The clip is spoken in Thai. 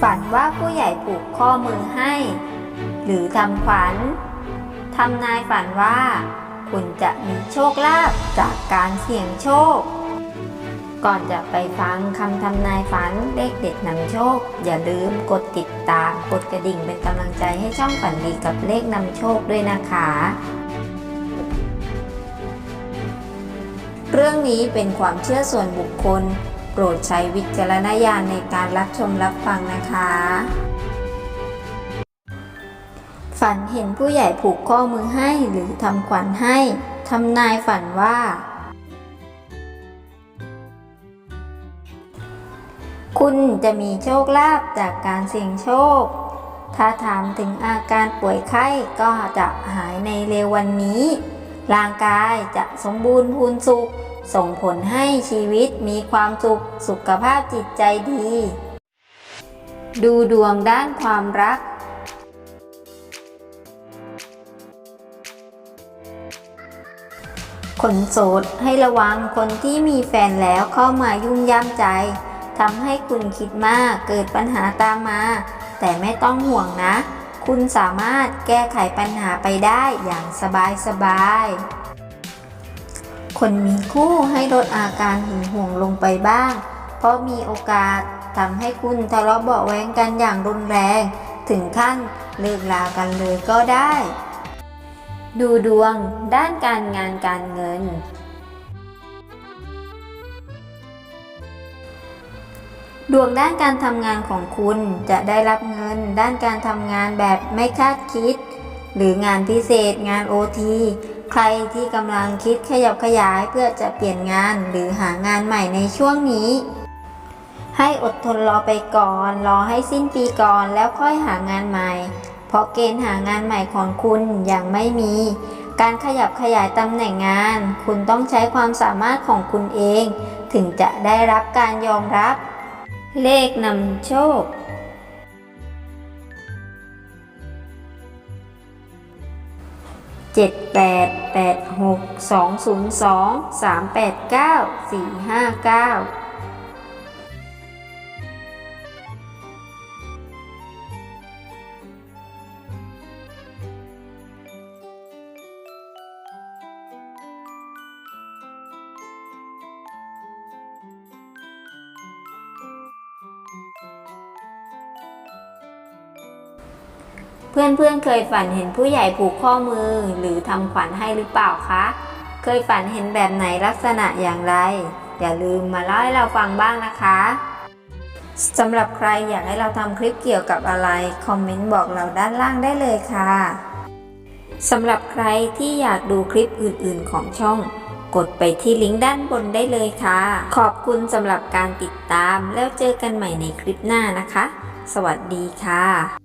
ฝันว่าผู้ใหญ่ผูกข้อมือให้ หรือทำขวัญทำนายฝันว่า คุณจะมีโชคลาภจากการเสี่ยงโชค ก่อนจะไปฟังคำทำนายฝันเลขเด็ดนำโชค อย่าลืมกดติดตามกดกระดิ่งเป็นกำลังใจให้ช่องฝันดีกับเลขนำโชคด้วยนะคะ เรื่องนี้เป็นความเชื่อส่วนบุคคล โปรดใช้วิจารณญาณในการรับชมรับฟังนะคะ ฝันเห็นผู้ใหญ่ผูกข้อมือให้หรือทำขวัญให้ทำนายฝันว่า คุณจะมีโชคลาภจากการเสี่ยงโชค ถ้าถามถึงอาการป่วยไข้ก็จะหายในเร็ววันนี้ ร่างกายจะสมบูรณ์พูนสุข ส่งผลให้ชีวิตมีความสุข สุขภาพจิตใจดี ดูดวงด้านความรัก คนโสดให้ระวังคนที่มีแฟนแล้วเข้ามายุ่งย่ามใจทำให้คุณคิดมากเกิดปัญหาตามมา แต่ไม่ต้องห่วงนะ คุณสามารถแก้ไขปัญหาไปได้อย่างสบายสบาย คนมีคู่ให้ลดอาการหึงหวงลงไปบ้าง เพราะมีโอกาสทำให้คุณทะเลาะเบาะแว้งกันอย่างรุนแรง ถึงขั้นเลิกลากันเลยก็ได้ ดูดวงด้านการงานการเงิน ดวงด้านการทำงานของคุณจะได้รับเงิน ด้านการทำงานแบบไม่คาดคิด หรืองานพิเศษงานโอทีใครที่กำลังคิดขยับขยายเพื่อจะเปลี่ยนงานหรือหางานใหม่ในช่วงนี้ ให้อดทนรอไปก่อน รอให้สิ้นปีก่อนแล้วค่อยหางานใหม่ เพราะเกณฑ์หางานใหม่ของคุณยังไม่มี การขยับขยายตำแหน่งงาน คุณต้องใช้ความสามารถของคุณเอง ถึงจะได้รับการยอมรับ เลขนำโชค 7886 202 389 459 เพื่อนๆเคยฝันเห็นผู้ใหญ่ผูกข้อมือหรือทำขวัญให้หรือเปล่าคะ เคยฝันเห็นแบบไหนลักษณะอย่างไร อย่าลืมมาเล่าให้เราฟังบ้างนะคะสำหรับใครอยากให้เราทำคลิปเกี่ยวกับอะไร คอมเมนต์บอกเราด้านล่างได้เลยค่ะสำหรับใครที่อยากดูคลิปอื่นๆของช่อง กดไปที่ลิงก์ด้านบนได้เลยค่ะ ขอบคุณสำหรับการติดตามแล้วเจอกันใหม่ในคลิปหน้านะคะ สวัสดีค่ะ